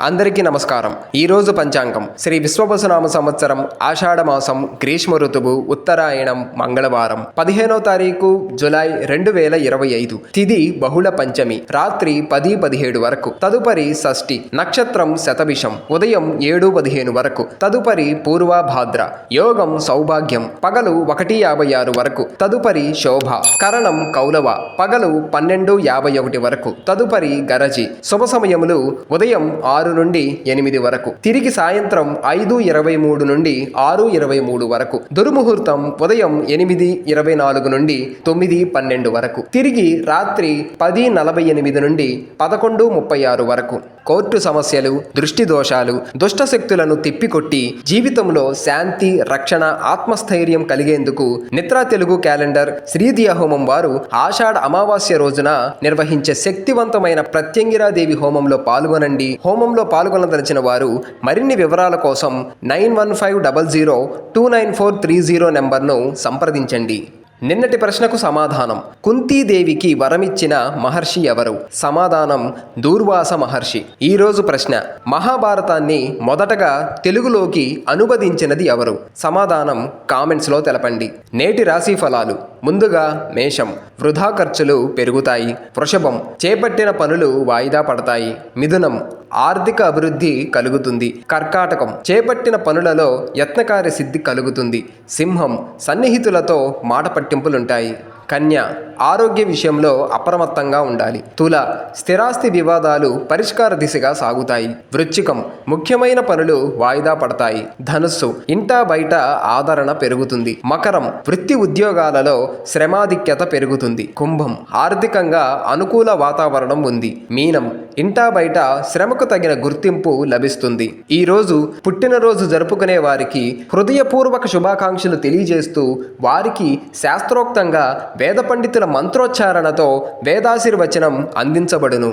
అందరికీ నమస్కారం. ఈరోజు పంచాంగం. శ్రీ విశ్వవసునామ సంవత్సరం ఆషాఢ మాసం గ్రీష్మ ఋతువు ఉత్తరాయణం మంగళవారం. పదిహేనో తారీఖు జులై రెండు వేల ఇరవై ఐదు. తిది బహుళ పంచమి. రాత్రి పది పదిహేడు వరకు. తదుపరి షష్ఠి. నక్షత్రం శతభిషం. ఉదయం ఏడు పదిహేను వరకు. తదుపరి పూర్వభాద్ర. యోగం సౌభాగ్యం. పగలు ఒకటి యాభై ఆరు వరకు. తదుపరి శోభ. కరణం కౌలవ. పగలు పన్నెండు యాభై ఒకటి వరకు. తదుపరి గరజి. శుభ సమయములు ఉదయం ఆరు నుండి ఎనిమిది వరకు. తిరిగి సాయంత్రం ఐదు ఇరవై మూడు నుండి ఆరు ఇరవై మూడు వరకు. దుర్ముహూర్తం ఉదయం ఎనిమిది ఇరవై నాలుగు నుండి తొమ్మిది పన్నెండు వరకు. తిరిగి రాత్రి పది నలభై ఎనిమిది నుండి పదకొండు ముప్పై ఆరు వరకు. కోర్టు సమస్యలు దృష్టి దోషాలు దుష్ట శక్తులను తిప్పికొట్టి జీవితంలో శాంతి రక్షణ ఆత్మస్థైర్యం కలిగేందుకు నిత్రా తెలుగు క్యాలెండర్ శ్రీదియా హోమం వారు ఆషాఢ అమావాస్య రోజున నిర్వహించే శక్తివంతమైన ప్రత్యంగిరాదేవి హోమంలో పాల్గొనండి. హోమంలో పాల్గొనదలిచిన వారు మరిన్ని వివరాల కోసం nine one five double zero two nine four three zero నెంబర్ను సంప్రదించండి. నిన్నటి ప్రశ్నకు సమాధానం. కుంతీదేవికి వరమిచ్చిన మహర్షి ఎవరు? సమాధానం దూర్వాస మహర్షి. ఈరోజు ప్రశ్న. మహాభారతాన్ని మొదటగా తెలుగులోకి అనువదించినది ఎవరు? సమాధానం కామెంట్స్లో తెలపండి. నేటి రాశి ఫలాలు. ముందుగా మేషం. వృధా ఖర్చులు పెరుగుతాయి. వృషభం. చేపట్టిన పనులు వాయిదా పడతాయి. మిథునం. ఆర్థిక అభివృద్ధి కలుగుతుంది. కర్కాటకం చేపట్టిన పనులలో యత్నకార్య సిద్ధి కలుగుతుంది. సింహం సన్నిహితులతో మాట పట్టింపులుంటాయి. కన్య ఆరోగ్య విషయంలో అప్రమత్తంగా ఉండాలి. తుల స్థిరాస్తి వివాదాలు పరిష్కార దిశగా సాగుతాయి. వృచ్చికం ముఖ్యమైన పనులు వాయిదా పడతాయి. ధనుస్సు ఇంటా బయట ఆదరణ పెరుగుతుంది. మకరం వృత్తి ఉద్యోగాలలో శ్రమాధిక్యత పెరుగుతుంది. కుంభం ఆర్థికంగా అనుకూల వాతావరణం ఉంది. మీనం ఇంటా బయట శ్రమకు తగిన గుర్తింపు లభిస్తుంది. ఈ రోజు పుట్టినరోజు జరుపుకునే వారికి హృదయపూర్వక శుభాకాంక్షలు తెలియజేస్తూ వారికి శాస్త్రోక్తంగా వేద పండితుల మంత్రోచ్చారణతో వేదాశీర్వచనం అందించబడును.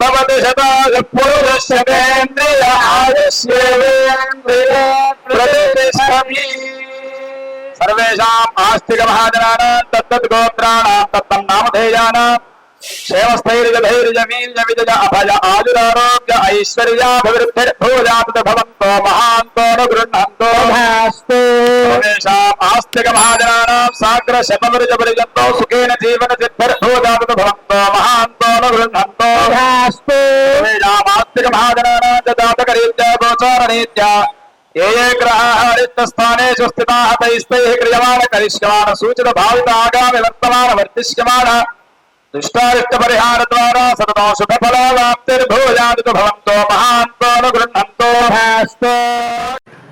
భవతి శతాయ సర్వేషాం ఆస్తిక మహాజనానాం తత్తత్ గోత్రాణాం తత్తం నామధేయానాం. అభయ ఆయురారోగ్య భవంతో षट्टिकमहाजनानाम् साग्र सुखेन जीवन सिद्धिर्थो जातु भवन्तो महान्तो। न गृह्णन्तो रामास्तिकमहाजनानां च जातकरीत्या गोचाररीत्या ये ये ग्रहाः रिक्तस्थानेषु स्थिताः तैस्तैः क्रियमाणकरिष्यमाण सूचितभावितागामि वर्तमानवर्तिष्यमाण दुष्टारिष्टपरिहारद्वारा सततो शुभफलाप्तिर्भूयादितु भवन्तो महान्तो न गृह्णन्तो